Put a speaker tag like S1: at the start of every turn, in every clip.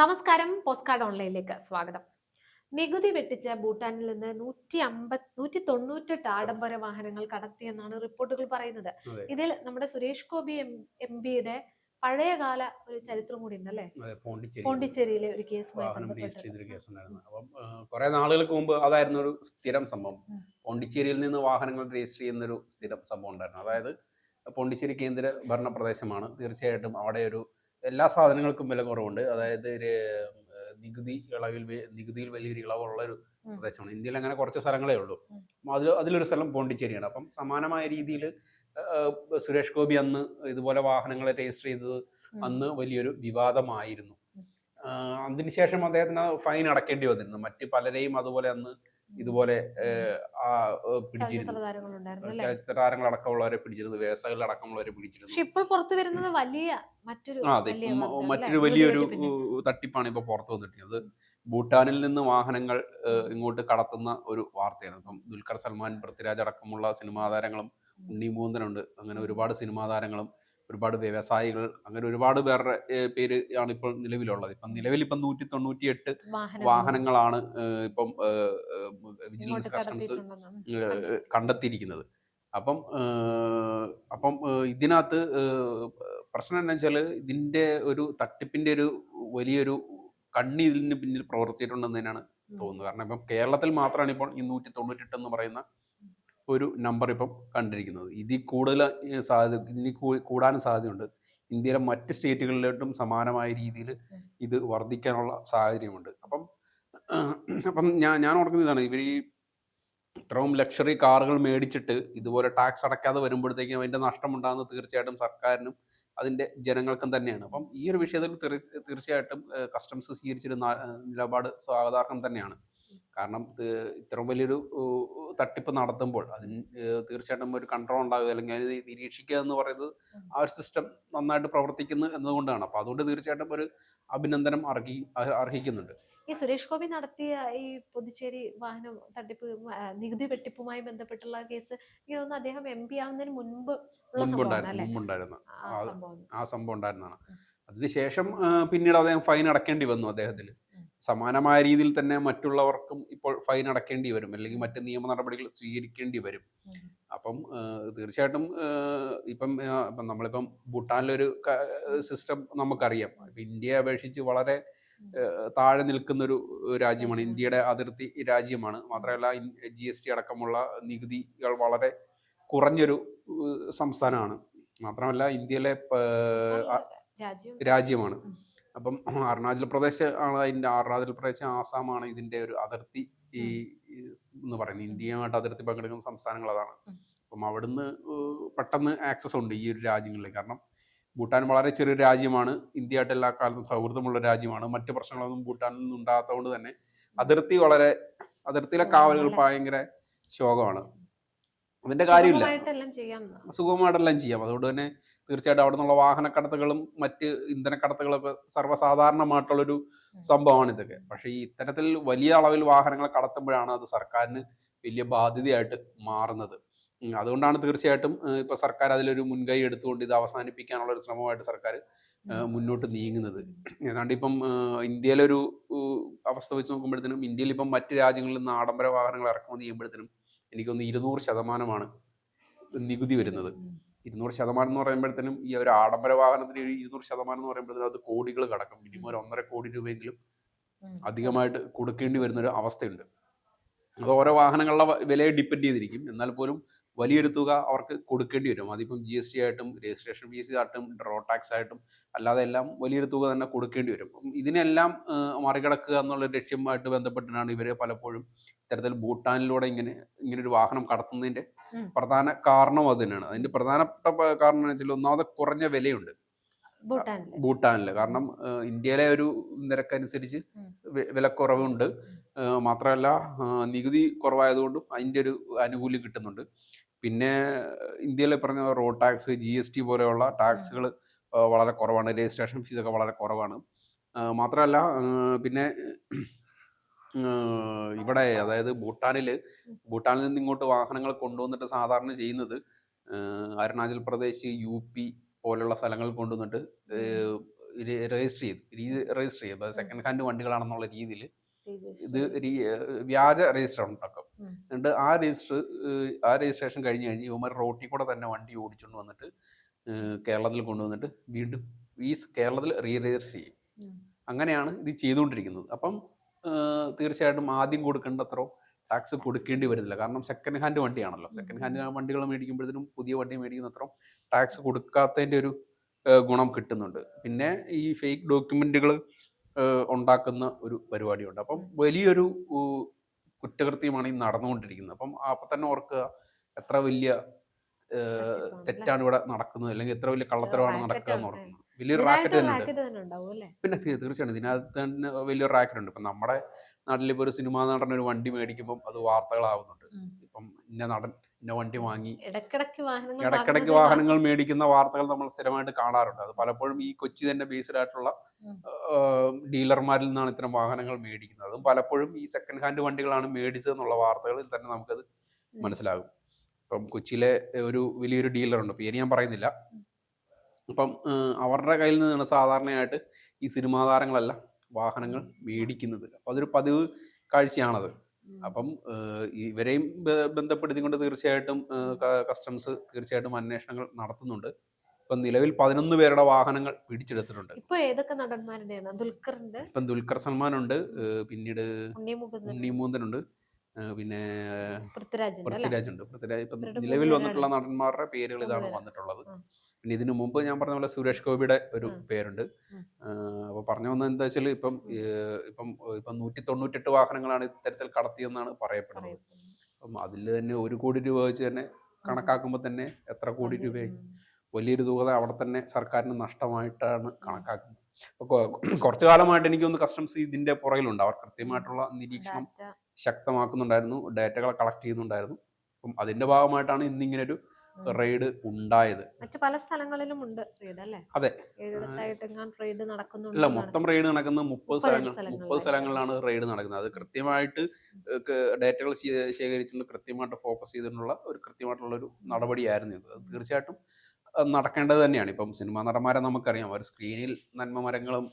S1: നമസ്കാരം post card ഓൺലൈനിലേക്ക് സ്വാഗതം. നികുതി വെട്ടിച്ച ഭൂട്ടാനിൽ നിന്ന് നൂറ്റി അമ്പത് നൂറ്റി തൊണ്ണൂറ്റെട്ട് ആഡംബര വാഹനങ്ങൾ കടത്തിയെന്നാണ് റിപ്പോർട്ടുകൾ പറയുന്നത്. ഇതിൽ നമ്മുടെ സുരേഷ് ഗോപി എം പിയുടെ പഴയകാല ഒരു ചരിത്രം കൂടി
S2: ഉണ്ടല്ലേ? പോണ്ടിച്ചേരി
S1: പോണ്ടിച്ചേരിയിലെ ഒരു
S2: കേസ് അപ്പം കുറെ നാളുകൾക്ക് മുമ്പ് അതായിരുന്നു ഒരു സ്ഥിരം സംഭവം. പോണ്ടിച്ചേരിയിൽ നിന്ന് വാഹനങ്ങൾ രജിസ്റ്റർ ചെയ്യുന്ന ഒരു സ്ഥിരം സംഭവം ഉണ്ടായിരുന്നു. അതായത് പോണ്ടിച്ചേരി കേന്ദ്ര ഭരണ പ്രദേശമാണ് തീർച്ചയായിട്ടും അവിടെ ഒരു എല്ലാ സാധനങ്ങൾക്കും വില കുറവുണ്ട്. അതായത് ഒരു, നികുതി ഇളവിൽ നികുതിയിൽ വലിയൊരു ഇളവുള്ള ഒരു പ്രദേശമാണ്. ഇന്ത്യയിൽ അങ്ങനെ കുറച്ച് സ്ഥലങ്ങളേ ഉള്ളൂ. അതിൽ അതിലൊരു സ്ഥലം പോണ്ടിച്ചേരിയാണ്. അപ്പം സമാനമായ രീതിയിൽ സുരേഷ് ഗോപി അന്ന് ഇതുപോലെ വാഹനങ്ങളെ രജിസ്റ്റർ ചെയ്തത് അന്ന് വലിയൊരു വിവാദമായിരുന്നു. അതിനുശേഷം അദ്ദേഹത്തിന് ഫൈൻ അടക്കേണ്ടി വന്നിരുന്നു. മറ്റ് പലരെയും അതുപോലെ അന്ന് ഇതുപോലെ പിടിച്ചിരുന്നു.
S1: ചലച്ചിത്ര
S2: താരങ്ങളടക്കമുള്ളവരെ പിടിച്ചിരുന്നു. വ്യവസായികൾ അടക്കമുള്ളവരെ പിടിച്ചിരുന്നു.
S1: പക്ഷെ ഇപ്പോൾ പുറത്തു വരുന്നത് വലിയ മറ്റൊരു
S2: അതെ. വലിയൊരു തട്ടിപ്പാണ് ഇപ്പൊ പുറത്തു വന്നിട്ടുള്ളത് ഭൂട്ടാനിൽ നിന്ന് വാഹനങ്ങൾ ഇങ്ങോട്ട് കടത്തുന്ന ഒരു വാർത്തയാണ്. ഇപ്പം ദുൽഖർ സൽമാൻ പൃഥ്വിരാജ് അടക്കമുള്ള സിനിമാ താരങ്ങളും ഉണ്ണി മൂന്തനുണ്ട് അങ്ങനെ ഒരുപാട് സിനിമാ താരങ്ങളും ഒരുപാട് വ്യവസായികൾ അങ്ങനെ ഒരുപാട് പേരുടെ പേര് ആണ് ഇപ്പോൾ നിലവിലുള്ളത്. ഇപ്പം നിലവിൽ ഇപ്പം നൂറ്റി തൊണ്ണൂറ്റി എട്ട് വാഹനങ്ങളാണ് ഇപ്പം വിജിലൻസ് കസ്റ്റംസ് കണ്ടെത്തിയിരിക്കുന്നത്. അപ്പം അപ്പം ഇതിനകത്ത് പ്രശ്നം എന്താ വെച്ചാൽ ഇതിന്റെ ഒരു തട്ടിപ്പിന്റെ ഒരു വലിയൊരു കണ്ണി ഇതിന് പിന്നിൽ പ്രവർത്തിച്ചിട്ടുണ്ടെന്ന് തന്നെയാണ് തോന്നുന്നത്. കാരണം ഇപ്പം കേരളത്തിൽ മാത്രമാണ് ഇപ്പോൾ ഈ നൂറ്റി തൊണ്ണൂറ്റെട്ട് എന്ന് പറയുന്ന ഒരു നമ്പർ ഇപ്പം കണ്ടിരിക്കുന്നത്. ഇതിൽ കൂടുതൽ സാധ്യത ഇനി കൂടാനും സാധ്യതയുണ്ട്. ഇന്ത്യയിലെ മറ്റ് സ്റ്റേറ്റുകളിലോട്ടും സമാനമായ രീതിയിൽ ഇത് വർദ്ധിക്കാനുള്ള സാഹചര്യമുണ്ട്. അപ്പം അപ്പം ഞാൻ ഞാൻ ഓർക്കുന്നത് ഇതാണ്. ഇവർ ഈ ഇത്രയും ലക്ഷറി കാറുകൾ മേടിച്ചിട്ട് ഇതുപോലെ ടാക്സ് അടയ്ക്കാതെ വരുമ്പോഴത്തേക്കും അതിന്റെ നഷ്ടം ഉണ്ടാകുന്നത് തീർച്ചയായിട്ടും സർക്കാരിനും അതിന്റെ ജനങ്ങൾക്കും തന്നെയാണ്. അപ്പം ഈ ഒരു വിഷയത്തിൽ തീർച്ചയായിട്ടും കസ്റ്റംസ് സ്വീകരിച്ചൊരു നിലപാട് സ്വാഗതാർഹം തന്നെയാണ്. കാരണം ഇത്ര വലിയൊരു തട്ടിപ്പ് നടത്തുമ്പോൾ അതിന് തീർച്ചയായിട്ടും ഒരു കൺട്രോൾ ഉണ്ടാകുക അല്ലെങ്കിൽ അത് നിരീക്ഷിക്കുക എന്ന് പറയുന്നത് ആ ഒരു സിസ്റ്റം നന്നായിട്ട് പ്രവർത്തിക്കുന്നു എന്നതുകൊണ്ടാണ്. അപ്പോൾ അതുകൊണ്ട് തീർച്ചയായിട്ടും ഒരു അഭിനന്ദനം അർഹി അർഹിക്കുന്നുണ്ട്.
S1: ഈ സുരേഷ് ഗോപി നടത്തിയ ഈ പുതുച്ചേരി വാഹനം തട്ടിപ്പ് നികുതി വെട്ടിപ്പുമായി ബന്ധപ്പെട്ടുള്ള കേസ് എനിക്ക് തോന്നുന്നു അദ്ദേഹം എം പി ആവുന്നതിന് മുൻപ്
S2: മുമ്പുണ്ടായിരുന്നു
S1: ആ സംഭവം.
S2: ഉണ്ടായിരുന്നതാണ്. അതിനുശേഷം പിന്നീട് അദ്ദേഹം ഫൈൻ അടക്കേണ്ടി വന്നു അദ്ദേഹത്തിന് സമാനമായ രീതിയിൽ തന്നെ മറ്റുള്ളവർക്കും ഇപ്പോൾ ഫൈൻ അടക്കേണ്ടി വരും. അല്ലെങ്കിൽ മറ്റ് നിയമ നടപടികൾ സ്വീകരിക്കേണ്ടി വരും. അപ്പം തീർച്ചയായിട്ടും ഇപ്പം നമ്മളിപ്പം ഭൂട്ടാനിലൊരു സിസ്റ്റം നമുക്കറിയാം. ഇന്ത്യയെ അപേക്ഷിച്ച് വളരെ താഴെ നിൽക്കുന്ന ഒരു രാജ്യമാണ്. ഇന്ത്യയുടെ അതിർത്തി രാജ്യമാണ്. മാത്രമല്ല ജി എസ് ടി അടക്കമുള്ള നികുതികൾ വളരെ കുറഞ്ഞൊരു സംസ്ഥാനമാണ്. മാത്രമല്ല ഇന്ത്യയിലെ രാജ്യമാണ്. അപ്പം അരുണാചൽ പ്രദേശ് ആണ് അതിന്റെ അരുണാചൽ പ്രദേശ് ആസാമാണ് ഇതിന്റെ ഒരു അതിർത്തി ഈ ഈ എന്ന് പറയുന്നത്. ഇന്ത്യയുമായിട്ട് അതിർത്തി പങ്കെടുക്കുന്ന സംസ്ഥാനങ്ങൾ അതാണ്. അപ്പം അവിടുന്ന് പെട്ടെന്ന് ആക്സസ് ഉണ്ട് ഈ ഒരു രാജ്യങ്ങളിൽ കാരണം ഭൂട്ടാൻ വളരെ ചെറിയ രാജ്യമാണ്. ഇന്ത്യയായിട്ട് എല്ലാ കാലത്തും സൗഹൃദമുള്ള രാജ്യമാണ്. മറ്റു പ്രശ്നങ്ങളൊന്നും ഭൂട്ടാനിൽ നിന്നും ഉണ്ടാകാത്തതുകൊണ്ട് തന്നെ അതിർത്തി വളരെ അതിർത്തിയിലെ കാവലുകൾ ഭയങ്കര ശോകമാണ്. അതിന്റെ കാര്യമില്ല.
S1: സുഗമമായിട്ടെല്ലാം ചെയ്യാം
S2: അതുകൊണ്ട് തന്നെ തീർച്ചയായിട്ടും അവിടെ നിന്നുള്ള വാഹനക്കടത്തുകളും മറ്റ് ഇന്ധനക്കടത്തുകളൊക്കെ സർവസാധാരണമായിട്ടുള്ളൊരു സംഭവമാണ് ഇതൊക്കെ. പക്ഷേ ഈ ഇത്തരത്തിൽ വലിയ അളവിൽ വാഹനങ്ങൾ കടത്തുമ്പോഴാണ് അത് സർക്കാരിന് വലിയ ബാധ്യതയായിട്ട് മാറുന്നത്. അതുകൊണ്ടാണ് തീർച്ചയായിട്ടും ഇപ്പൊ സർക്കാർ അതിലൊരു മുൻകൈ എടുത്തുകൊണ്ട് ഇത് അവസാനിപ്പിക്കാനുള്ള ഒരു ശ്രമമായിട്ട് സർക്കാർ മുന്നോട്ട് നീങ്ങുന്നത്. ഏതാണ്ട് ഇപ്പം ഇന്ത്യയിലൊരു അവസ്ഥ വെച്ച് നോക്കുമ്പോഴത്തേനും ഇന്ത്യയിൽ ഇപ്പം മറ്റ് രാജ്യങ്ങളിൽ നിന്ന് ആഡംബര വാഹനങ്ങൾ ഇറക്കുമതി ചെയ്യുമ്പോഴത്തേനും എനിക്കൊന്ന് ഇരുന്നൂറ് ശതമാനമാണ് നികുതി വരുന്നത്. ഇരുന്നൂറ് ശതമാനം എന്ന് പറയുമ്പോഴത്തേനും ഈ ഒരു ആഡംബര വാഹനത്തിന് ഒരു ഇരുന്നൂറ് ശതമാനം എന്ന് പറയുമ്പോഴത്തേനും അത് കോടികൾ കടക്കും. മിനിമം ഒരു ഒന്നര കോടി രൂപയെങ്കിലും അധികമായിട്ട് കൊടുക്കേണ്ടി വരുന്ന ഒരു അവസ്ഥയുണ്ട്. അത് ഓരോ വാഹനങ്ങളുടെ വിലയെ ഡിപ്പെൻഡ് ചെയ്തിരിക്കും. എന്നാൽ പോലും വലിയൊരു തുക അവർക്ക് കൊടുക്കേണ്ടി വരും. അതിപ്പം ജി എസ് ടി ആയിട്ടും രജിസ്ട്രേഷൻ ഫീസ് ആയിട്ടും റോഡ് ടാക്സ് ആയിട്ടും അല്ലാതെ എല്ലാം വലിയൊരു തുക തന്നെ കൊടുക്കേണ്ടി വരും. അപ്പം ഇതിനെല്ലാം മറികടക്കുക എന്നുള്ള ലക്ഷ്യമായിട്ട് ബന്ധപ്പെട്ടിട്ടാണ് ഇവർ പലപ്പോഴും ഇത്തരത്തിൽ ഭൂട്ടാനിലൂടെ ഇങ്ങനെ ഇങ്ങനെ ഒരു വാഹനം കടത്തുന്നതിന്റെ പ്രധാന കാരണം അത് തന്നെയാണ്. അതിന്റെ പ്രധാനപ്പെട്ട കാരണം എന്ന് വെച്ചാൽ ഒന്നാമത് കുറഞ്ഞ വിലയുണ്ട്.
S1: ഭൂട്ടാനിൽ.
S2: ഭൂട്ടാനിൽ കാരണം ഇന്ത്യയിലെ ഒരു നിരക്കനുസരിച്ച് വിലക്കുറവുണ്ട്. മാത്രമല്ല നികുതി കുറവായതുകൊണ്ടും അതിന്റെ ഒരു ആനുകൂല്യം കിട്ടുന്നുണ്ട്. പിന്നെ ഇന്ത്യയിലെ പറഞ്ഞ road tax G S T പോലെയുള്ള ടാക്സുകൾ വളരെ കുറവാണ്. രജിസ്ട്രേഷൻ ഫീസൊക്കെ വളരെ കുറവാണ്. മാത്രമല്ല പിന്നെ ഇവിടെ അതായത് ഭൂട്ടാനിൽ ഭൂട്ടാനിൽ നിന്ന് ഇങ്ങോട്ട് വാഹനങ്ങൾ കൊണ്ടുവന്നിട്ട് സാധാരണ ചെയ്യുന്നത് അരുണാചൽ പ്രദേശ് യു പി പോലുള്ള സ്ഥലങ്ങളിൽ കൊണ്ടുവന്നിട്ട് രജിസ്റ്റർ ചെയ്ത് രജിസ്റ്റർ ചെയ്ത് സെക്കൻഡ് ഹാൻഡ് വണ്ടികളാണെന്നുള്ള രീതിയിൽ ഇത് വ്യാജ രജിസ്റ്റർ ഉണ്ടാക്കും. എന്നിട്ട് ആ രജിസ്റ്റർ ആ രജിസ്ട്രേഷൻ കഴിഞ്ഞ് കഴിഞ്ഞ് ഇവന്മാർ റോട്ടിൽ കൂടെ തന്നെ വണ്ടി ഓടിച്ചുകൊണ്ട് വന്നിട്ട് കേരളത്തിൽ കൊണ്ടുവന്നിട്ട് വീണ്ടും ഈ കേരളത്തിൽ റീ രജിസ്റ്റർ ചെയ്യും അങ്ങനെയാണ് ഇത് ചെയ്തുകൊണ്ടിരിക്കുന്നത്. അപ്പം തീർച്ചയായിട്ടും ആദ്യം കൊടുക്കേണ്ടത്ര ടാക്സ് കൊടുക്കേണ്ടി വരുന്നില്ല. കാരണം സെക്കൻഡ് ഹാൻഡ് വണ്ടിയാണല്ലോ. സെക്കൻഡ് ഹാൻഡ് വണ്ടികൾ മേടിക്കുമ്പോഴത്തേനും പുതിയ വണ്ടി മേടിക്കുന്നത്ര ടാക്സ് കൊടുക്കാത്തതിന്റെ ഒരു ഗുണം കിട്ടുന്നുണ്ട്. പിന്നെ ഈ ഫേക്ക് ഡോക്യുമെന്റുകൾ ഉണ്ടാക്കുന്ന ഒരു പരിപാടിയുണ്ട്. അപ്പം വലിയൊരു കുറ്റകൃത്യമാണ് ഈ നടന്നുകൊണ്ടിരിക്കുന്നത്. അപ്പം അപ്പം തന്നെ ഓർക്കുക എത്ര വലിയ തെറ്റാണ് ഇവിടെ നടക്കുന്നത് അല്ലെങ്കിൽ എത്ര വലിയ കള്ളത്തരമാണ് നടക്കുക എന്ന്. ഓർക്കുന്നത് വലിയൊരു റാക്കറ്റ് തന്നെ ഉണ്ട് പിന്നെ തീർച്ചയായിട്ടും തീർച്ചയായും ഇതിനകത്ത് തന്നെ വലിയൊരു റാക്കറ്റ് ഉണ്ട്. ഇപ്പൊ നമ്മുടെ നാട്ടിൽ ഇപ്പോൾ ഒരു സിനിമാ നടൻ ഒരു വണ്ടി മേടിക്കുമ്പോൾ അത് വാർത്തകളാവുന്നുണ്ട്. ഇപ്പം ഇന്ന നടൻ ഇന്ന വണ്ടി വാങ്ങി.
S1: ഇടക്കിടക്ക് വാഹനങ്ങൾ
S2: മേടിക്കുന്ന വാർത്തകൾ നമ്മൾ സ്ഥിരമായിട്ട് കാണാറുണ്ട്. അത് പലപ്പോഴും ഈ കൊച്ചി തന്നെ ബേസ്ഡ് ആയിട്ടുള്ള ഡീലർമാരിൽ നിന്നാണ് ഇത്തരം വാഹനങ്ങൾ മേടിക്കുന്നത്. അതും പലപ്പോഴും ഈ സെക്കൻഡ് ഹാൻഡ് വണ്ടികളാണ് മേടിച്ചത് എന്നുള്ള വാർത്തകളിൽ തന്നെ നമുക്കത് മനസ്സിലാകും. ഇപ്പം കൊച്ചിയിലെ ഒരു വലിയൊരു ഡീലറുണ്ട്. പേര് ഞാൻ പറയുന്നില്ല. അപ്പം അവരുടെ കയ്യിൽ നിന്നാണ് സാധാരണയായിട്ട് ഈ സിനിമാ താരങ്ങളെല്ലാം വാഹനങ്ങൾ മേടിക്കുന്നത്. അപ്പം അതൊരു പതിവ് കാഴ്ചയാണത്. അപ്പം ഇവരെയും ബന്ധപ്പെടുത്തിക്കൊണ്ട് തീർച്ചയായിട്ടും കസ്റ്റംസ് തീർച്ചയായിട്ടും അന്വേഷണങ്ങൾ നടത്തുന്നുണ്ട്. ഇപ്പൊ നിലവിൽ പതിനൊന്ന് പേരുടെ വാഹനങ്ങൾ പിടിച്ചെടുത്തിട്ടുണ്ട്.
S1: ഇപ്പൊ ഏതൊക്കെ നടന്മാരുടെയാണ്? ദുൽഖറിന്റെ?
S2: ഇപ്പം ദുൽഖർ സൽമാൻ ഉണ്ട് ഏഹ്, പിന്നീട് ഉണ്ണിമൂന്തനുണ്ട് പിന്നെ പൃഥ്വിരാജ് ഉണ്ട് പൃഥ്വിരാജ് ഇപ്പം നിലവിൽ വന്നിട്ടുള്ള നടന്മാരുടെ പേരുകൾ ഇതാണ് വന്നിട്ടുള്ളത്. പിന്നെ ഇതിനു മുമ്പ് ഞാൻ പറഞ്ഞ പോലെ സുരേഷ് ഗോപിയുടെ ഒരു. പേരുണ്ട്. അപ്പൊ പറഞ്ഞു വന്നത് എന്താ വെച്ചാൽ ഇപ്പം ഇപ്പം ഇപ്പം നൂറ്റി തൊണ്ണൂറ്റെട്ട് വാഹനങ്ങളാണ് ഇത്തരത്തിൽ കടത്തിയെന്നാണ് പറയപ്പെടുന്നത്.
S1: പറയപ്പെടുന്നു.
S2: അപ്പം അതിൽ തന്നെ ഒരു കോടി രൂപ വെച്ച് തന്നെ കണക്കാക്കുമ്പോൾ തന്നെ എത്ര കോടി രൂപയായി. വലിയൊരു തുക അവിടെ തന്നെ സർക്കാരിന് നഷ്ടമായിട്ടാണ് കണക്കാക്കുന്നത്. കുറച്ചു കാലമായിട്ട് എനിക്കൊന്ന് കസ്റ്റംസ് ഇതിന്റെ പുറകിലുണ്ട്. അവർ കൃത്യമായിട്ടുള്ള നിരീക്ഷണം ശക്തമാക്കുന്നുണ്ടായിരുന്നു. ഡാറ്റകൾ കളക്ട് ചെയ്യുന്നുണ്ടായിരുന്നു. അപ്പം അതിന്റെ ഭാഗമായിട്ടാണ് ഇന്നിങ്ങനെ ഒരു. റെയ്ഡ് ഉണ്ടായത്.
S1: മറ്റു പല സ്ഥലങ്ങളിലും ഉണ്ട് റെയ്ഡ് അല്ലേ?
S2: അതെ.
S1: റെയ്ഡ്
S2: അല്ല
S1: ഇല്ല
S2: മൊത്തം റെയ്ഡ് നടക്കുന്നത് മുപ്പത് സ്ഥലങ്ങൾ. മുപ്പത് സ്ഥലങ്ങളിലാണ് റെയ്ഡ് നടക്കുന്നത്. അത് കൃത്യമായിട്ട് ഡേറ്റകൾ ശേഖരിച്ചുകൊണ്ട് കൃത്യമായിട്ട് ഫോക്കസ് ചെയ്തിട്ടുള്ള ഒരു കൃത്യമായിട്ടുള്ള ഒരു നടപടിയായിരുന്നു ഇത്. തീർച്ചയായിട്ടും നടക്കേണ്ടത് തന്നെയാണ്. ഇപ്പം സിനിമാ നടന്മാരെ നമുക്കറിയാം. അവർ സ്ക്രീനിൽ നന്മ മരങ്ങളും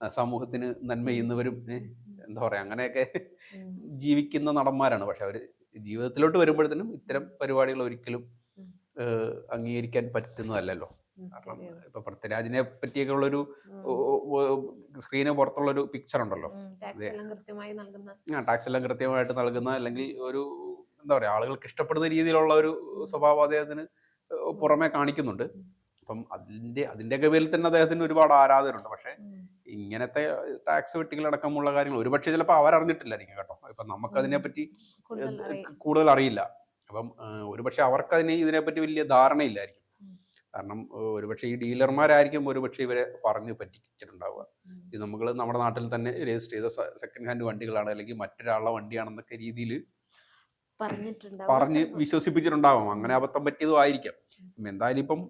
S2: സമൂഹത്തിന് നന്മ ചെയ്യുന്നവരും എന്താ പറയാ അങ്ങനെയൊക്കെ ജീവിക്കുന്ന നടന്മാരാണ്. പക്ഷെ അവർ ജീവിതത്തിലോട്ട് വരുമ്പോഴത്തേനും ഇത്തരം പരിപാടികൾ ഒരിക്കലും അംഗീകരിക്കാൻ പറ്റുന്നതല്ലല്ലോ. കാരണം ഇപ്പൊ പൃഥ്വിരാജിനെ പറ്റിയൊക്കെ ഉള്ളൊരു സ്ക്രീന് പുറത്തുള്ളൊരു പിക്ചർ ഉണ്ടല്ലോ.
S1: ടാക്സ് എല്ലാം
S2: ടാക്സ് കൃത്യമായിട്ട് നൽകുന്ന അല്ലെങ്കിൽ ഒരു എന്താ പറയാ ആളുകൾക്ക് ഇഷ്ടപ്പെടുന്ന രീതിയിലുള്ള ഒരു സ്വഭാവം അദ്ദേഹത്തിന് പുറമെ കാണിക്കുന്നുണ്ട്. അപ്പം അതിന്റെ അതിന്റെയൊക്കെ പേരിൽ തന്നെ അദ്ദേഹത്തിന് ഒരുപാട് ആരാധകരുണ്ട്. പക്ഷെ ഇങ്ങനത്തെ ടാക്സ് വെട്ടികളടക്കമുള്ള കാര്യങ്ങൾ ഒരുപക്ഷെ ചിലപ്പോൾ അവരറിഞ്ഞിട്ടില്ലായിരിക്കും കേട്ടോ. ഇപ്പൊ നമുക്കതിനെ പറ്റി
S1: കൂടുതൽ
S2: അറിയില്ല. അപ്പം ഒരുപക്ഷെ അവർക്കതിന് ഇതിനെപ്പറ്റി വലിയ ധാരണയില്ലായിരിക്കും. കാരണം ഒരുപക്ഷെ ഈ ഡീലർമാരായിരിക്കും ഒരുപക്ഷെ ഇവരെ പറഞ്ഞ് പറ്റിച്ചിട്ടുണ്ടാവുക. ഇത് നമ്മൾ നമ്മുടെ നാട്ടിൽ തന്നെ രജിസ്റ്റർ ചെയ്ത സെക്കൻഡ് ഹാൻഡ് വണ്ടികളാണ് അല്ലെങ്കിൽ മറ്റൊരാളുടെ വണ്ടിയാണെന്നൊക്കെ രീതിയിൽ പറഞ്ഞ് വിശ്വസിപ്പിച്ചിട്ടുണ്ടാവാം. അങ്ങനെ അബദ്ധം പറ്റിയതും ആയിരിക്കാം. എന്തായാലും ഇപ്പം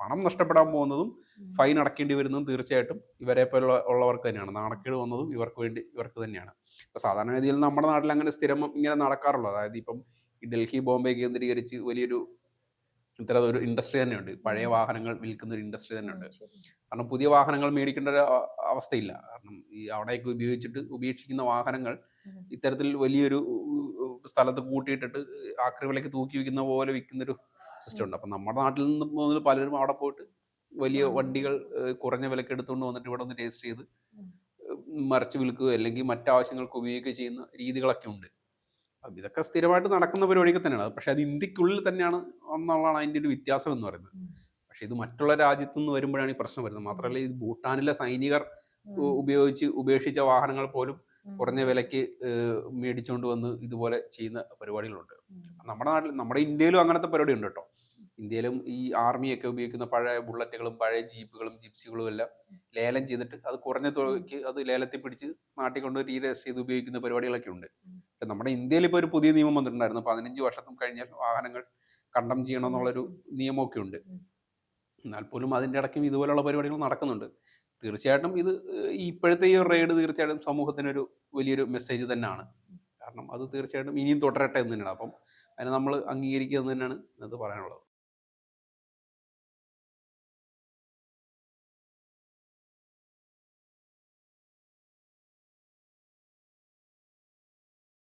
S2: പണം നഷ്ടപ്പെടാൻ പോകുന്നതും. ഫൈൻ അടക്കേണ്ടി വരുന്നതും തീർച്ചയായിട്ടും ഇവരെ പോലുള്ള ഉള്ളവർക്ക് തന്നെയാണ്. നാണക്കേട് വന്നതും ഇവർക്ക് വേണ്ടി ഇവർക്ക് തന്നെയാണ്. ഇപ്പൊ സാധാരണ രീതിയിൽ നമ്മുടെ നാട്ടിൽ അങ്ങനെ സ്ഥിരം ഇങ്ങനെ നടക്കാറുള്ളൂ. അതായത് ഇപ്പം ഈ ഡൽഹി ബോംബെ കേന്ദ്രീകരിച്ച് വലിയൊരു ഇത്തരം ഒരു ഇൻഡസ്ട്രി തന്നെയുണ്ട്. പഴയ വാഹനങ്ങൾ വിൽക്കുന്ന ഒരു ഇൻഡസ്ട്രി തന്നെയുണ്ട്. കാരണം പുതിയ വാഹനങ്ങൾ മേടിക്കേണ്ട ഒരു അവസ്ഥയില്ല. കാരണം ഈ അവിടേക്ക് ഉപയോഗിച്ചിട്ട് ഉപേക്ഷിക്കുന്ന വാഹനങ്ങൾ ഇത്തരത്തിൽ വലിയൊരു സ്ഥലത്ത് കൂട്ടിയിട്ടിട്ട് ആക്രി വിലയ്ക്ക് തൂക്കി വിൽക്കുന്ന പോലെ വിൽക്കുന്നൊരു സിസ്റ്റം ഉണ്ട്. അപ്പം നമ്മുടെ നാട്ടിൽ നിന്ന് മുതൽ പലരും അവിടെ പോയിട്ട് വലിയ വണ്ടികൾ കുറഞ്ഞ വിലക്ക് എടുത്തുകൊണ്ട് വന്നിട്ട് ഇവിടെ ഒന്ന് രജിസ്റ്റർ ചെയ്ത്. മറിച്ച് വിൽക്കുക അല്ലെങ്കിൽ മറ്റാവശ്യങ്ങൾക്ക് ഉപയോഗിക്കുക ചെയ്യുന്ന രീതികളൊക്കെ ഉണ്ട്. അപ്പം ഇതൊക്കെ സ്ഥിരമായിട്ട് നടക്കുന്ന പരിപാടിയൊക്കെ തന്നെയാണ്. പക്ഷെ അത് ഇന്ത്യക്കുള്ളിൽ തന്നെയാണ് എന്നുള്ളതാണ് അതിന്റെ ഒരു വ്യത്യാസം എന്ന് പറയുന്നത്. പക്ഷേ ഇത് മറ്റുള്ള രാജ്യത്തു നിന്ന് വരുമ്പോഴാണ് ഈ പ്രശ്നം വരുന്നത്. മാത്രമല്ല ഈ ഭൂട്ടാനിലെ സൈനികർ ഉപയോഗിച്ച് ഉപേക്ഷിച്ച വാഹനങ്ങൾ പോലും. കുറഞ്ഞ വിലയ്ക്ക് മേടിച്ചുകൊണ്ട് വന്ന് ഇതുപോലെ ചെയ്യുന്ന പരിപാടികളുണ്ട്. നമ്മുടെ നാട്ടിൽ നമ്മുടെ ഇന്ത്യയിലും അങ്ങനത്തെ പരിപാടി ഉണ്ട് കേട്ടോ. ഇന്ത്യയിലും ഈ ആർമിയൊക്കെ ഉപയോഗിക്കുന്ന പഴയ ബുള്ളറ്റുകളും പഴയ ജീപ്പുകളും ജിപ്സികളും എല്ലാം ലേലം ചെയ്തിട്ട് അത് കുറഞ്ഞ തുകയ്ക്ക് അത് ലേലത്തിൽ പിടിച്ച് നാട്ടിൽ കൊണ്ട് റീ രജിസ്റ്റർ ചെയ്ത് ഉപയോഗിക്കുന്ന പരിപാടികളൊക്കെ ഉണ്ട്. നമ്മുടെ ഇന്ത്യയിൽ ഇപ്പോൾ ഒരു പുതിയ നിയമം വന്നിട്ടുണ്ടായിരുന്നു. പതിനഞ്ച് വർഷത്തും കഴിഞ്ഞാൽ വാഹനങ്ങൾ കണ്ടം ചെയ്യണം എന്നുള്ളൊരു നിയമമൊക്കെ ഉണ്ട്. എന്നാൽ പോലും അതിന്റെ ഇടയ്ക്കും ഇതുപോലെയുള്ള പരിപാടികൾ നടക്കുന്നുണ്ട്. തീർച്ചയായിട്ടും ഇത് ഇപ്പോഴത്തെ ഈ റെയ്ഡ് തീർച്ചയായിട്ടും സമൂഹത്തിനൊരു വലിയൊരു മെസ്സേജ് തന്നെയാണ്. കാരണം അത് തീർച്ചയായിട്ടും ഇനിയും തുടരട്ടെ എന്ന് തന്നെയാണ്. അപ്പം അതിനെ നമ്മൾ അംഗീകരിക്കുക എന്ന് തന്നെയാണ് ഇത് പറയാനുള്ളത്.